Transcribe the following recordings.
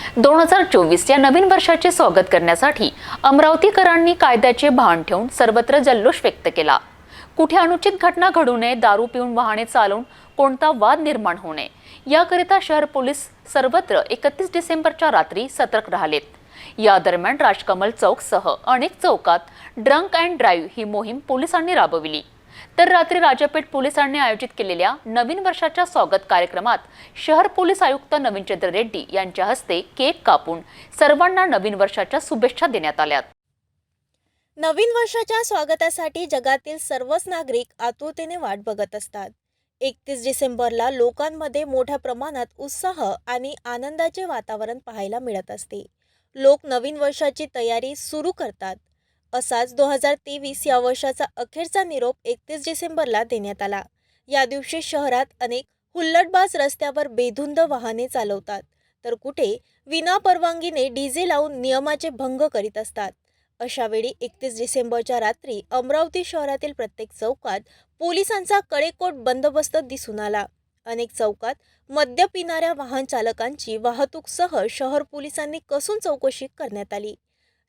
दोन हजार चोवीस या नवीन वर्षाचे स्वागत करण्यासाठी अमरावतीकरांनी कायद्याचे भान ठेवून सर्वत्र जल्लोष व्यक्त केला. कुठे अनुचित घटना घडू नये दारू पिऊन वाहने चालवून कोणता वाद निर्माण होऊ नये याकरिता शहर पोलीस सर्वत्र एकतीस डिसेंबरच्या रात्री सतर्क राहिलेत. या दरम्यान राजकमल चौकसह अनेक चौकात ड्रंक अँड ड्राईव्ह ही मोहीम पोलिसांनी राबविली. तर रात्री राजापेठ पोलिसांनी आयोजित केलेल्या नवीन वर्षाच्या स्वागत कार्यक्रमात शहर पोलीस आयुक्त नवीनचंद्र रेड्डी यांच्या हस्ते केक कापून सर्वांना नवीन वर्षाच्या शुभेच्छा देण्यात आल्या नवीन वर्षाच्या स्वागतासाठी जगातील सर्वच नागरिक आतुरतेने वाट बघत असतात. एकतीस डिसेंबरला लोकांमध्ये मोठ्या प्रमाणात उत्साह आणि आनंदाचे वातावरण पाहायला मिळत असते. लोक नवीन वर्षाची तयारी सुरू करतात. असाच दोन हजार तेवीस या वर्षाचा अखेरचा निरोप एकतीस डिसेंबरला देण्यात आला. या दिवशी शहरात अनेक हुल्लडबाज रस्त्यावर बेधुंद वाहने चालवतात. तर कुठे विनापरवानगीने डीजे लावून नियमाचे भंग करीत असतात. अशावेळी एकतीस डिसेंबरच्या रात्री अमरावती शहरातील प्रत्येक चौकात पोलिसांचा कडेकोट बंदोबस्त दिसून आला. अनेक चौकात मद्य पिणाऱ्या वाहन चालकांची वाहतूकसह शहर पोलिसांनी कसून चौकशी करण्यात आली.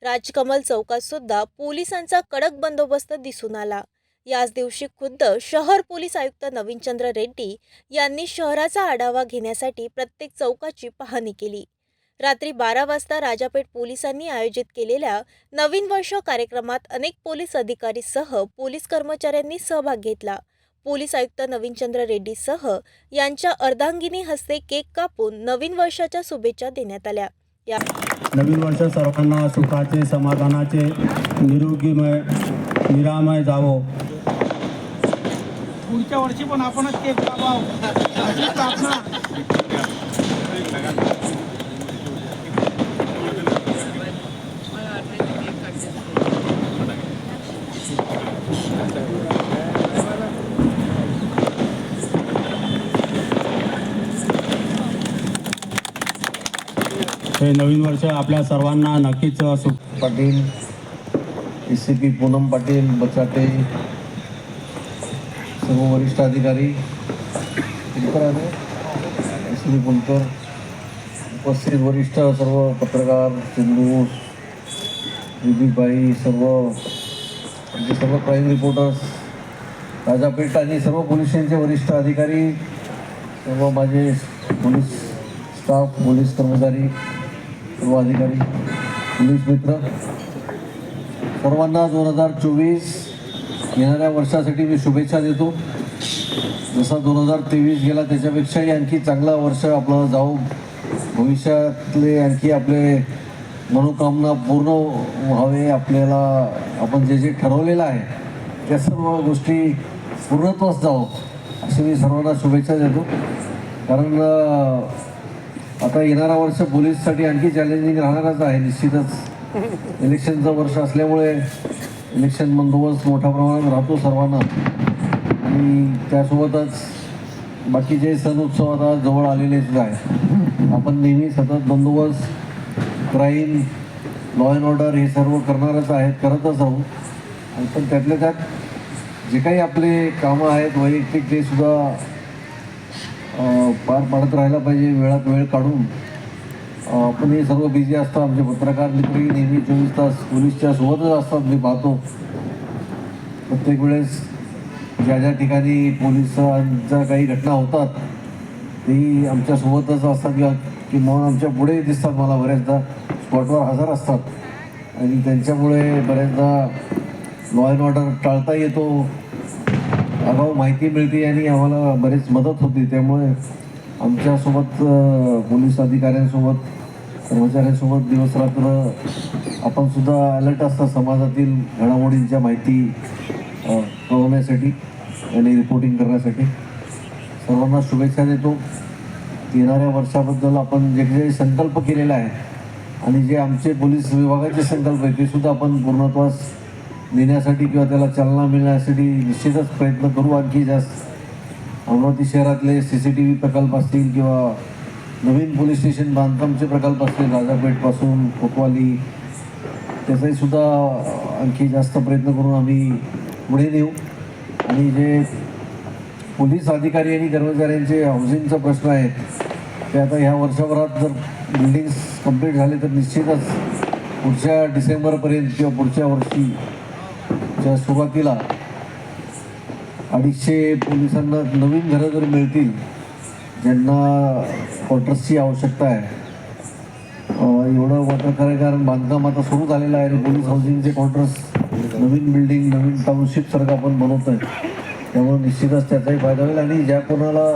राजकमल चौकात सुद्धा पोलिसांचा कडक बंदोबस्त दिसून आला. याच दिवशी खुद्द शहर पोलीस आयुक्त नवीनचंद्र रेड्डी यांनी शहराचा आढावा घेण्यासाठी प्रत्येक चौकाची पाहणी केली. रात्री बारा वाजता राजापेठ पोलिसांनी आयोजित केलेल्या नवीन वर्ष कार्यक्रमात अनेक पोलीस अधिकारीसह पोलीस कर्मचाऱ्यांनी सहभाग घेतला. पोलीस आयुक्त नवीनचंद्र रेड्डीसह यांच्या अर्धांगिनी हस्ते केक कापून नवीन वर्षाच्या शुभेच्छा देण्यात आल्या. या नवीन वर्ष सर्वांना सुखाचे समाधानाचे निरोगीमय निरामय जावो पुढच्या वर्षी पण आपणच केक प्रार्थना Thank you. हे नवीन वर्ष आपल्या सर्वांना नक्कीच सुख Patil A C P Poonam Patil Bachate सर्व वरिष्ठ अधिकारी एस डी कुलकर उपस्थित वरिष्ठ सर्व पत्रकार सिंधू विधीबाई सर्व आमचे सर्व क्राईम रिपोर्टर्स राजापेठ आणि सर्व पोलीस स्टेशनचे वरिष्ठ अधिकारी सर्व माझे पोलीस स्टाफ पोलीस कर्मचारी सर्व अधिकारी पोलीस मित्र सर्वांना दोन हजार चोवीस येणाऱ्या वर्षासाठी मी शुभेच्छा देतो. जसा दोन हजार तेवीस गेला त्याच्यापेक्षाही आणखी चांगला वर्ष आपलं जाऊ भविष्यातले आणखी आपले मनोकामना पूर्ण व्हावे आपल्याला आपण जे जे ठरवलेलं आहे त्या सर्व गोष्टी पूर्णत्वास जावं अशी मी सर्वांना शुभेच्छा देतो. कारण आता येणारा वर्ष पोलीससाठी आणखी चॅलेंजिंग राहणारच आहे निश्चितच. इलेक्शनचं वर्ष असल्यामुळे इलेक्शन बंदोबस्त मोठ्या प्रमाणात राहतो सर्वांना. आणि त्यासोबतच बाकीचे सण उत्सव आता जवळ आलेलेच आहे आपण नेहमी सतत बंदोबस्त क्राईम लॉ अँड ऑर्डर हे सर्व करणारच आहेत करतच आहोत. आणि पण त्यातल्या त्यात जे काही आपले कामं आहेत वैयक्तिक ते सुद्धा पार पाडत राहायला पाहिजे वेळात वेळ काढून. पण आपण हे सर्व बिझी असतो आमचे पत्रकार मित्रही नेहमी चोवीस तास पोलीसच्या सोबतच असतात मी पाहतो. प्रत्येक वेळेस ज्या ज्या ठिकाणी पोलिसांच्या काही घटना होतात तेही आमच्या सोबतच असतात किंवा की म्हणून आमच्या पुढे दिसतात मला बऱ्याचदा. स्पॉटवर हजर असतात. आणि त्यांच्यामुळे बऱ्याचदा लॉ अँड ऑर्डर टाळता येतो. अभाव माहिती मिळते आणि आम्हाला बरेच मदत होते. त्यामुळे आमच्यासोबत पोलीस अधिकाऱ्यांसोबत कर्मचाऱ्यांसोबत दिवस रात्र आपण सुद्धा अलर्ट असतात समाजातील घडामोडींच्या माहिती कळवण्यासाठी आणि रिपोर्टिंग करण्यासाठी. सर्वांना शुभेच्छा देतो. येणाऱ्या वर्षाबद्दल आपण जे जे संकल्प केलेला आहे आणि जे आमचे पोलीस विभागाचे संकल्प आहे ते सुद्धा आपण पूर्णत्वास नेण्यासाठी किंवा त्याला चालना मिळण्यासाठी निश्चितच प्रयत्न करू आणखी जास्त. अमरावती शहरातले सी सी टी व्ही प्रकल्प असतील किंवा नवीन पोलीस स्टेशन बांधकामचे प्रकल्प असतील राजापेठपासून कोतवाली त्याचाही सुद्धा आणखी जास्त प्रयत्न करून आम्ही पुढे नेऊ. आणि जे पोलीस अधिकारी आणि कर्मचाऱ्यांचे हाऊसिंगचा प्रश्न आहे ते आता ह्या वर्षभरात जर बिल्डिंग्स कंप्लीट झाले तर निश्चितच पुढच्या डिसेंबरपर्यंत किंवा पुढच्या वर्षी च्या सुरुवातीला अडीचशे पोलिसांना नवीन घरं जर मिळतील ज्यांना क्वार्टर्सची आवश्यकता आहे एवढं वॉटर खरं कारण बांधकाम आता सुरू झालेलं आहे पोलीस हाऊसिंगचे क्वार्टर्स नवीन बिल्डिंग नवीन टाउनशिप सारखं आपण बनवत आहे त्यामुळे निश्चितच त्याचाही फायदा होईल आणि ज्या कोणाला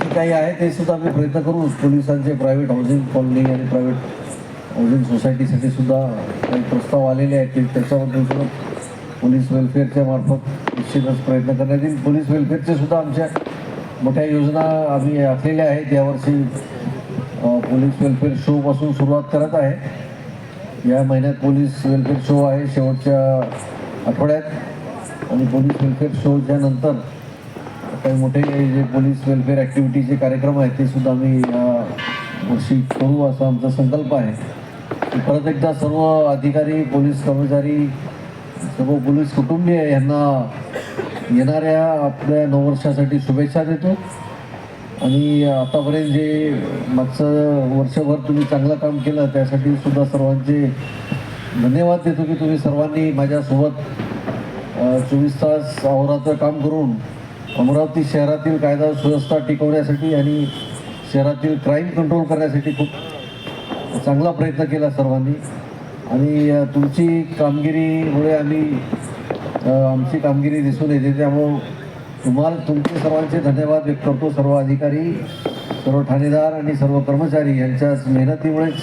जे काही आहे ते सुद्धा आम्ही प्रयत्न करू. पोलिसांचे प्रायव्हेट हाऊसिंग कॉलनी आणि प्रायव्हेट हाऊसिंग सोसायटीसाठी सुद्धा काही प्रस्ताव आलेले आहेत. ते त्याच्याबद्दल सुद्धा पोलीस वेलफेअरच्या मार्फत निश्चितच प्रयत्न करण्यात येईल. पोलीस वेलफेअरच्या सुद्धा आमच्या मोठ्या योजना आम्ही आखलेल्या आहेत. यावर्षी पोलीस वेलफेअर शोपासून सुरुवात करत आहे. या महिन्यात पोलीस वेलफेअर शो आहे शेवटच्या आठवड्यात. आणि पोलीस वेलफेअर शोच्या नंतर काही मोठे जे पोलीस वेलफेअर ॲक्टिव्हिटीचे कार्यक्रम आहेत ते सुद्धा आम्ही या वर्षी करू असा आमचा संकल्प आहे. परत एकदा सर्व अधिकारी पोलीस कर्मचारी सर्व पोलीस कुटुंबीय यांना येणाऱ्या आपल्या नववर्षासाठी शुभेच्छा देतो. आणि आतापर्यंत जे मागचं वर्षभर तुम्ही चांगलं काम केलं त्यासाठी सुद्धा सर्वांचे धन्यवाद देतो की तुम्ही सर्वांनी माझ्यासोबत चोवीस तास अहोरात्र काम करून अमरावती शहरातील कायदा सुव्यवस्था टिकवण्यासाठी आणि शहरातील क्राईम कंट्रोल करण्यासाठी खूप चांगला प्रयत्न केला सर्वांनी. आणि तुमची कामगिरीमुळे आम्ही आमची कामगिरी दिसून येते. त्यामुळं तुम्हाला तुमचे सर्वांचे धन्यवाद व्यक्त करतो. सर्व अधिकारी सर्व ठाणेदार आणि सर्व कर्मचारी यांच्या मेहनतीमुळेच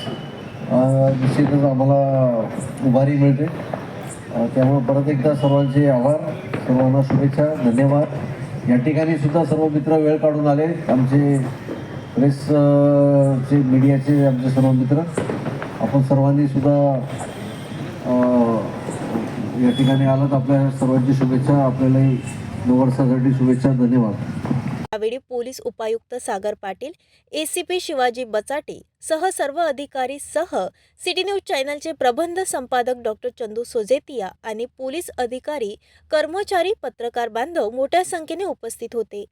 निश्चितच आम्हाला उभारी मिळते. त्यामुळे परत एकदा सर्वांचे आभार. सर्वांना शुभेच्छा धन्यवाद. या ठिकाणी सुद्धा सर्व मित्र वेळ काढून आले. आमचे प्रेस चे मीडियाचे आमचे सर्व मित्र. आपण सर्वांनी सुद्धा या ठिकाणी आलात. आपल्या सर्वांची शुभेच्छा. आपल्यालाही नववर्षासाठी शुभेच्छा. धन्यवाद. यावेळी पोलीस उपायुक्त सागर पाटील एसीपी शिवाजी बचाटे सह सर्व अधिकारी सह सिटी न्यूज चॅनलचे प्रबंध संपादक डॉक्टर चंदू सोजेतिया आणि पोलीस अधिकारी कर्मचारी पत्रकार बांधव मोठ्या संख्येने उपस्थित होते.